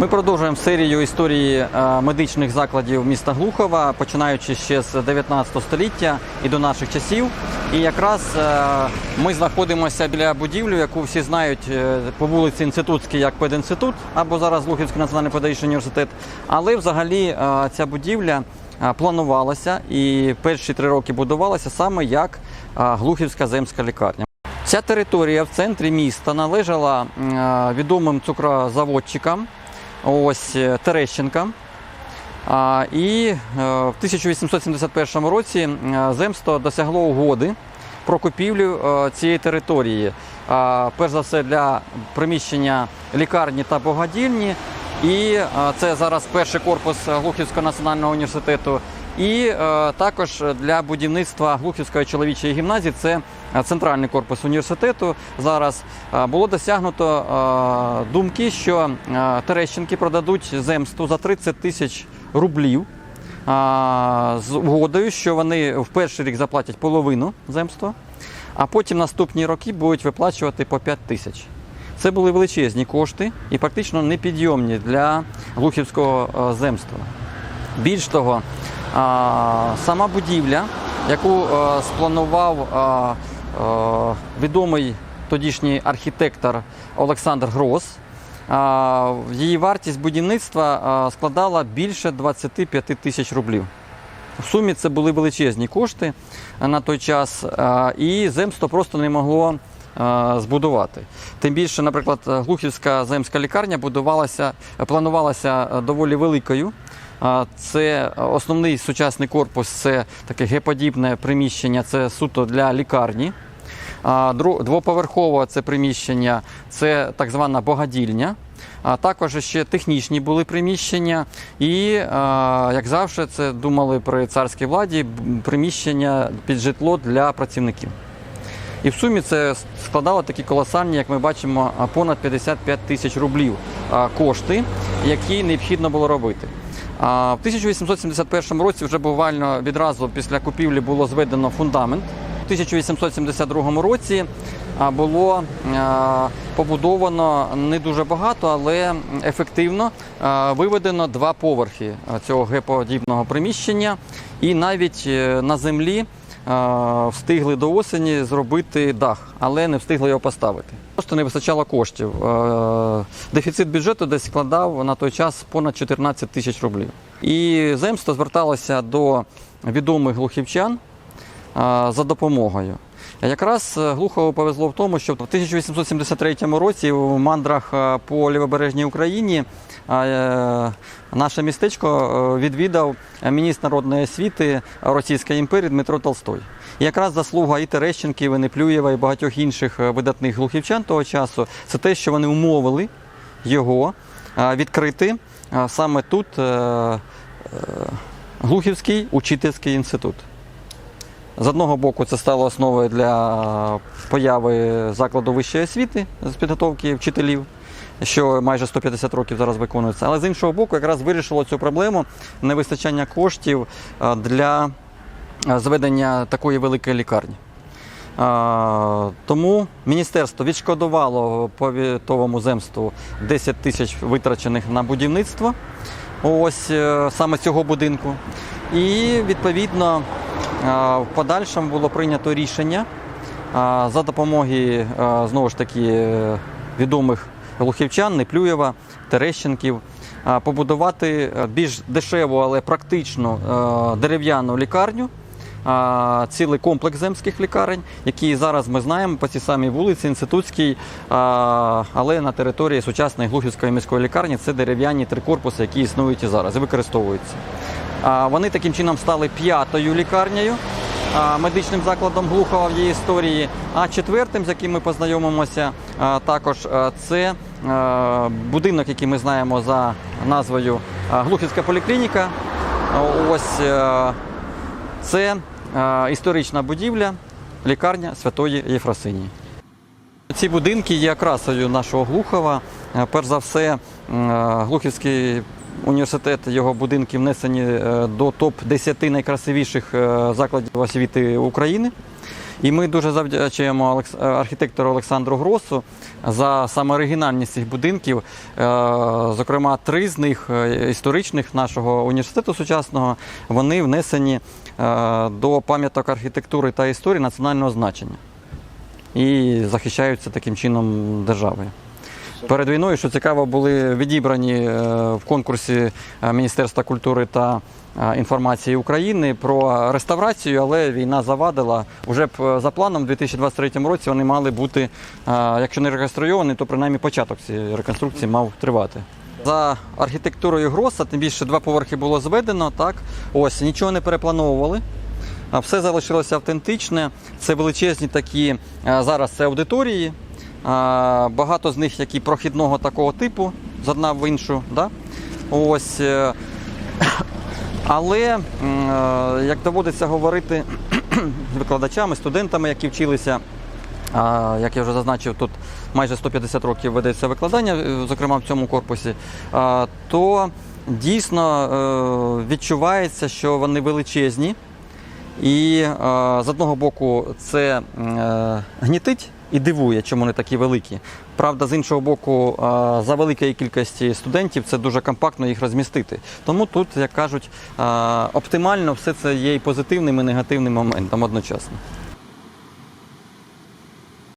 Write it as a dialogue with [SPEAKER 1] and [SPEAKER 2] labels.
[SPEAKER 1] Ми продовжуємо серію історії е, медичних закладів міста Глухова, починаючи ще з 19 століття і до наших часів. І якраз е, ми знаходимося біля будівлі, яку всі знають е, по вулиці Інститутській як пединститут, або зараз Глухівський національний педагогічний університет. Але взагалі ця будівля планувалася і перші три роки будувалася саме як Глухівська земська лікарня. Ця територія в центрі міста належала відомим цукрозаводчикам, ось Терещенка. Терещенкам. А, І е, в 1871 році е, земство досягло угоди про купівлю е, цієї території. Перш за все для приміщення лікарні та богадільні. І е, це зараз перший корпус Глухівського національного університету. І е, також для будівництва Глухівської чоловічої гімназії це е, центральний корпус університету. Зараз е, було досягнуто думки, що Терещенки продадуть земству за 30 тисяч рублів. З угодою, що вони в перший рік заплатять половину земства, а потім наступні роки будуть виплачувати по 5 тисяч. Це були величезні кошти і практично непідйомні для глухівського земства. Більш того, сама будівля, яку е, спланував е, відомий тодішній архітектор Олександр Грос, її вартість будівництва складала більше 25 тисяч рублів. В сумі це були величезні кошти на той час, і земство просто не могло збудувати. Тим більше, наприклад, Глухівська земська лікарня будувалася, планувалася е, доволі великою. Це основний сучасний корпус, це таке геподібне приміщення, це суто для лікарні. Двоповерхове це приміщення, це так звана богадільня. А також ще технічні були приміщення, і, як завжди, це думали при царській владі приміщення під житло для працівників. І в сумі це складало такі колосальні, як ми бачимо, понад 55 тисяч рублів кошти, які необхідно було робити. В 1871 році вже буквально відразу після купівлі було зведено фундамент. У 1872 році було побудовано не дуже багато, але ефективно виведено два поверхи цього геподібного приміщення, і навіть е, на землі встигли до осені зробити дах, але не встигли його поставити. Просто не вистачало коштів. Дефіцит бюджету десь складав на той час понад 14 тисяч рублів. І земство зверталося до відомих глухівчан за допомогою. Якраз е, Глухову повезло в тому, що в 1873 році у мандрах е, по лівобережній Україні е, наше містечко відвідав міністр народної освіти Російської імперії Дмитро Толстой. Якраз заслуга і Терещенків, і Неплюєва, і багатьох інших видатних глухівчан того часу це те, що вони умовили його відкрити саме тут Глухівський учительський інститут. З одного боку, це стало основою для появи закладу вищої освіти з підготовки вчителів, що майже 150 років зараз виконується. Але з іншого боку, якраз вирішило цю проблему невистачання коштів для зведення такої великої лікарні. Тому міністерство відшкодувало повітовому земству 10 тисяч витрачених на будівництво ось е, саме цього будинку. І відповідно в подальшому було прийнято рішення за допомоги знову ж таки е, відомих глухівчан, Неплюєва, Терещенків, побудувати е, більш дешеву, але практичну е, дерев'яну лікарню. Цілий комплекс земських лікарень, які зараз ми знаємо по цій самій вулиці Інститутській, але на території сучасної Глухівської міської лікарні це дерев'яні три корпуси, які існують і зараз і використовуються. Вони таким чином стали п'ятою лікарнею, медичним закладом Глухова в її історії. А четвертим, з яким ми познайомимося, також це будинок, який ми знаємо за назвою Глухівська поліклініка. Ось е, це історична будівля, лікарня Святої Єфросинії. Ці будинки є окрасою нашого Глухова. Е, Перш за все, е, Глухівський університет, його будинки внесені е, до топ-10 найкрасивіших е, закладів освіти України. І ми дуже завдячуємо е, архітектору Олександру Гросу за саме оригінальність цих будинків. Зокрема, три з них історичних нашого університету сучасного вони внесені до пам'яток архітектури та історії національного значення і захищаються таким чином державою. Перед війною, що цікаво, були відібрані е, в конкурсі е, Міністерства культури та е, інформації України про реставрацію, але війна завадила. Уже б за планом у 2023 році вони мали бути, якщо не реконструйовані, то принаймні початок цієї реконструкції мав тривати. За архітектурою Гроса, тим більше два поверхи було зведено, так ось нічого не переплановували. Все залишилося автентичне. Це величезні такі зараз це аудиторії. Багато з них які прохідного такого типу з одна в іншу. Да? Ось. е, Але е, як доводиться говорити викладачами, студентами, які вчилися, як я вже зазначив, тут майже 150 років ведеться викладання, е, зокрема в цьому корпусі, то дійсно відчувається, що вони величезні. І з одного боку це гнітить і дивує, чому вони такі великі. Правда, з іншого боку, за великої кількості студентів це дуже компактно їх розмістити. Тому тут, як кажуть, оптимально все це є і позитивним, і негативним моментом одночасно.